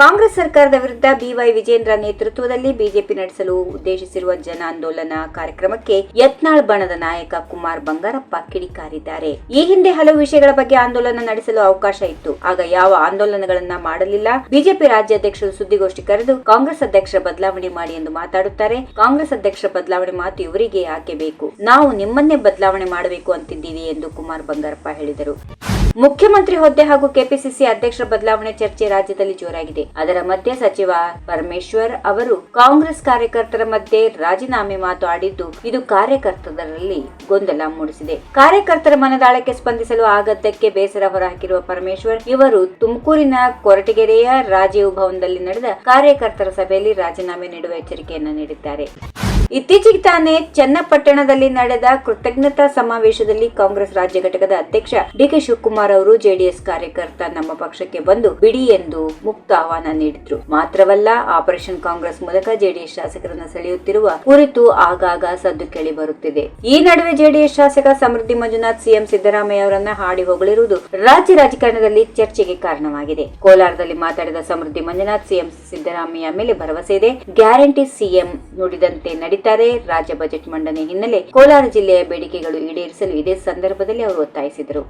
Congress ಸರ್ಕಾರದ ವಿರುದ್ಧ B Y Vijendra ನೇತೃತ್ವದಲ್ಲಿ ಬಿಜೆಪಿ ನಡೆಸಲು ಉದ್ದೇಶಿಸಿರುವ ಜನ ಆಂದೋಲನ ಕಾರ್ಯಕ್ರಮಕ್ಕೆ ಯತ್ನಾಳ್ ಬಣದ ನಾಯಕ ಕುಮಾರ್ ಬಂಗಾರಪ್ಪ ಕಿಡಿಕಾರಿದ್ದಾರೆ. ಈ ಹಿಂದೆ ಹಲವು ವಿಷಯಗಳ ಬಗ್ಗೆ ಆಂದೋಲನ ನಡೆಸಲು ಅವಕಾಶ ಇತ್ತು. ಆಗ ಯಾವ ಆಂದೋಲನಗಳನ್ನ ಮಾಡಲಿಲ್ಲ. ಬಿಜೆಪಿ ರಾಜ್ಯಾಧ್ಯಕ್ಷರು ಸುದ್ದಿಗೋಷ್ಠಿ ಕರೆದು, ಕಾಂಗ್ರೆಸ್ ಅಧ್ಯಕ್ಷರ ಬದಲಾವಣೆ ಮಾಡಿ ಎಂದು ಮಾತಾಡುತ್ತಾರೆ. ಕಾಂಗ್ರೆಸ್ ಅಧ್ಯಕ್ಷರ ಬದಲಾವಣೆ ಮಾತು ಇವರಿಗೆ ಯಾಕೆ ಬೇಕು? ನಾವು ನಿಮ್ಮನ್ನೇ ಬದಲಾವಣೆ ಮಾಡಬೇಕು ಅಂತಿದ್ದೀವಿ ಎಂದು ಕುಮಾರ್ ಬಂಗಾರಪ್ಪ ಹೇಳಿದರು. ಮುಖ್ಯಮಂತ್ರಿ ಹುದ್ದೆ ಹಾಗೂ ಕೆಪಿಸಿಸಿ ಅಧ್ಯಕ್ಷರ ಬದಲಾವಣೆ ಚರ್ಚೆ ರಾಜ್ಯದಲ್ಲಿ ಜೋರಾಗಿದೆ. ಅದರ ಮಧ್ಯೆ ಸಚಿವ ಪರಮೇಶ್ವರ್ ಅವರು ಕಾಂಗ್ರೆಸ್ ಕಾರ್ಯಕರ್ತರ ಮಧ್ಯೆ ರಾಜೀನಾಮೆ ಮಾತು ಆಡಿದ್ದು ಇದು ಕಾರ್ಯಕರ್ತರಲ್ಲಿ ಗೊಂದಲ ಮೂಡಿಸಿದೆ. ಕಾರ್ಯಕರ್ತರ ಮನದಾಳಕ್ಕೆ ಸ್ಪಂದಿಸಲು ಆಗದ್ದಕ್ಕೆ ಬೇಸರ ಹೊರಹಾಕಿರುವ ಪರಮೇಶ್ವರ್, ಇವರು ತುಮಕೂರಿನ ಕೊರಟಗೆರೆಯ ರಾಜೀವ್ ಭವನದಲ್ಲಿ ನಡೆದ ಕಾರ್ಯಕರ್ತರ ಸಭೆಯಲ್ಲಿ ರಾಜೀನಾಮೆ ನೀಡುವ ಎಚ್ಚರಿಕೆಯನ್ನು ನೀಡಿದ್ದಾರೆ. ಇತ್ತೀಚೆಗೆ ತಾನೇ ಚನ್ನಪಟ್ಟಣದಲ್ಲಿ ನಡೆದ ಕೃತಜ್ಞತಾ ಸಮಾವೇಶದಲ್ಲಿ ಕಾಂಗ್ರೆಸ್ ರಾಜ್ಯ ಘಟಕದ ಅಧ್ಯಕ್ಷ ಡಿಕೆ ಶಿವಕುಮಾರ್ ಅವರು ಜೆಡಿಎಸ್ ಕಾರ್ಯಕರ್ತ ನಮ್ಮ ಪಕ್ಷಕ್ಕೆ ಬಂದು ಬಿಡಿ ಎಂದು ಮುಕ್ತ ಆಹ್ವಾನ ನೀಡಿದ್ರು. ಮಾತ್ರವಲ್ಲ, ಆಪರೇಷನ್ ಕಾಂಗ್ರೆಸ್ ಮೂಲಕ ಜೆಡಿಎಸ್ ಶಾಸಕರನ್ನು ಸೆಳೆಯುತ್ತಿರುವ ಕುರಿತು ಆಗಾಗ ಸದ್ದು ಕೇಳಿ ಬರುತ್ತಿದೆ. ಈ ನಡುವೆ ಜೆಡಿಎಸ್ ಶಾಸಕ ಸಮೃದ್ಧಿ ಮಂಜುನಾಥ್, ಸಿಎಂ ಸಿದ್ದರಾಮಯ್ಯ ಅವರನ್ನ ಹಾಡಿ ಹೊಗಳಿರುವುದು ರಾಜ್ಯ ರಾಜಕಾರಣದಲ್ಲಿ ಚರ್ಚೆಗೆ ಕಾರಣವಾಗಿದೆ. ಕೋಲಾರದಲ್ಲಿ ಮಾತಾಡಿದ ಸಮೃದ್ಧಿ ಮಂಜುನಾಥ್, ಸಿಎಂ ಸಿದ್ದರಾಮಯ್ಯ ಮೇಲೆ ಭರವಸೆ ಇದೆ. ಗ್ಯಾರಂಟಿ ಸಿಎಂ ನುಡಿದಂತೆ ನಡೀತಾರೆ. ರಾಜ್ಯ ಬಜೆಟ್ ಮಂಡನೆ ಹಿನ್ನೆಲೆ ಕೋಲಾರ ಜಿಲ್ಲೆಯ ಬೇಡಿಕೆಗಳು ಈಡೇರಿಸಲು ಇದೇ ಸಂದರ್ಭದಲ್ಲಿ ಅವರು ಒತ್ತಾಯಿಸಿದರು.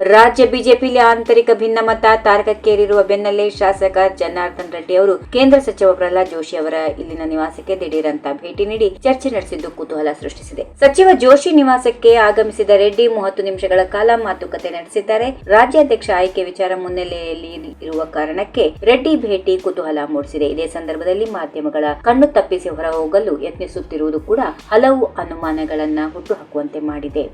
ರಾಜ್ಯ ಬಿಜೆಪಿಯಲ್ಲಿ ಆಂತರಿಕ ಭಿನ್ನಮತ ತಾರಕಕ್ಕೇರಿರುವ ಬೆನ್ನಲ್ಲೇ ಶಾಸಕ ಜನಾರ್ದನ್ ರೆಡ್ಡಿ ಅವರು ಕೇಂದ್ರ ಸಚಿವ ಪ್ರಹ್ಲಾದ್ ಜೋಶಿ ಅವರ ಇಲ್ಲಿನ ನಿವಾಸಕ್ಕೆ ದಿಢೀರಂತ ಭೇಟಿ ನೀಡಿ ಚರ್ಚೆ ನಡೆಸಿದ್ದು ಕುತೂಹಲ ಸೃಷ್ಟಿಸಿದೆ. ಸಚಿವ ಜೋಶಿ ನಿವಾಸಕ್ಕೆ ಆಗಮಿಸಿದ ರೆಡ್ಡಿ ಮೂವತ್ತು ನಿಮಿಷಗಳ ಕಾಲ ಮಾತುಕತೆ ನಡೆಸಿದ್ದಾರೆ. ರಾಜ್ಯಾಧ್ಯಕ್ಷ ಆಯ್ಕೆ ವಿಚಾರ ಮುನ್ನೆಲೆಯಲ್ಲಿ ಇರುವ ಕಾರಣಕ್ಕೆ ರೆಡ್ಡಿ ಭೇಟಿ ಕುತೂಹಲ ಮೂಡಿಸಿದೆ. ಇದೇ ಸಂದರ್ಭದಲ್ಲಿ ಮಾಧ್ಯಮಗಳ ಕಣ್ಣು ತಪ್ಪಿಸಿ ಹೊರಹೋಗಲು ಯತ್ನಿಸುತ್ತಿರುವುದು ಕೂಡ ಹಲವು ಅನುಮಾನಗಳನ್ನ ಹುಟ್ಟುಹಾಕುವಂತೆ ಮಾಡಿದೆ.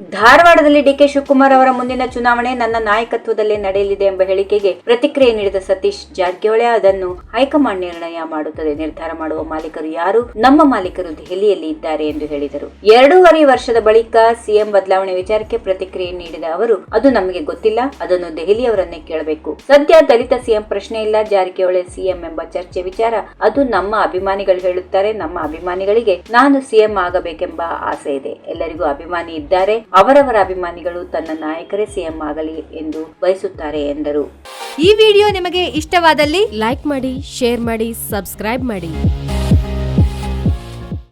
ಧಾರವಾಡದಲ್ಲಿ ಡಿಕೆ ಶಿವಕುಮಾರ್ ಅವರ ಮುಂದಿನ ಚುನಾವಣೆ ನನ್ನ ನಾಯಕತ್ವದಲ್ಲೇ ನಡೆಯಲಿದೆ ಎಂಬ ಹೇಳಿಕೆಗೆ ಪ್ರತಿಕ್ರಿಯೆ ನೀಡಿದ ಸತೀಶ್ ಜಾರಕಿಹೊಳಿ ಅದನ್ನು ಹೈಕಮಾಂಡ್ ನಿರ್ಣಯ ಮಾಡುತ್ತದೆ. ನಿರ್ಧಾರ ಮಾಡುವ ಮಾಲೀಕರು ಯಾರು? ನಮ್ಮ ಮಾಲೀಕರು ದೆಹಲಿಯಲ್ಲಿ ಇದ್ದಾರೆ ಎಂದು ಹೇಳಿದರು. ಎರಡೂವರೆ ವರ್ಷದ ಬಳಿಕ ಸಿಎಂ ಬದಲಾವಣೆ ವಿಚಾರಕ್ಕೆ ಪ್ರತಿಕ್ರಿಯೆ ನೀಡಿದ ಅವರು, ಅದು ನಮಗೆ ಗೊತ್ತಿಲ್ಲ, ಅದನ್ನು ದೆಹಲಿಯವರನ್ನೇ ಕೇಳಬೇಕು. ಸದ್ಯ ದಲಿತ ಸಿಎಂ ಪ್ರಶ್ನೆ ಇಲ್ಲ, ಜಾರಕಿಹೊಳಿ ಸಿಎಂ ಎಂಬ ಚರ್ಚೆ ವಿಚಾರ, ಅದು ನಮ್ಮ ಅಭಿಮಾನಿಗಳು ಹೇಳುತ್ತಾರೆ, ನಮ್ಮ ಅಭಿಮಾನಿಗಳಿಗೆ ನಾನು ಸಿಎಂ ಆಗಬೇಕೆಂಬ ಆಸೆ ಇದೆ. ಎಲ್ಲರಿಗೂ ಅಭಿಮಾನಿ ಇದ್ದಾರೆ. ಅವರವರ ಅಭಿಮಾನಿಗಳು ತನ್ನ ನಾಯಕರೇ ಸಿಎಂ ಆಗಲಿ ಎಂದು ಬಯಸುತ್ತಾರೆ ಎಂದರು. ಈ ವಿಡಿಯೋ ನಿಮಗೆ ಇಷ್ಟವಾದಲ್ಲಿ ಲೈಕ್ ಮಾಡಿ, ಶೇರ್ ಮಾಡಿ, ಸಬ್ಸ್ಕ್ರೈಬ್ ಮಾಡಿ.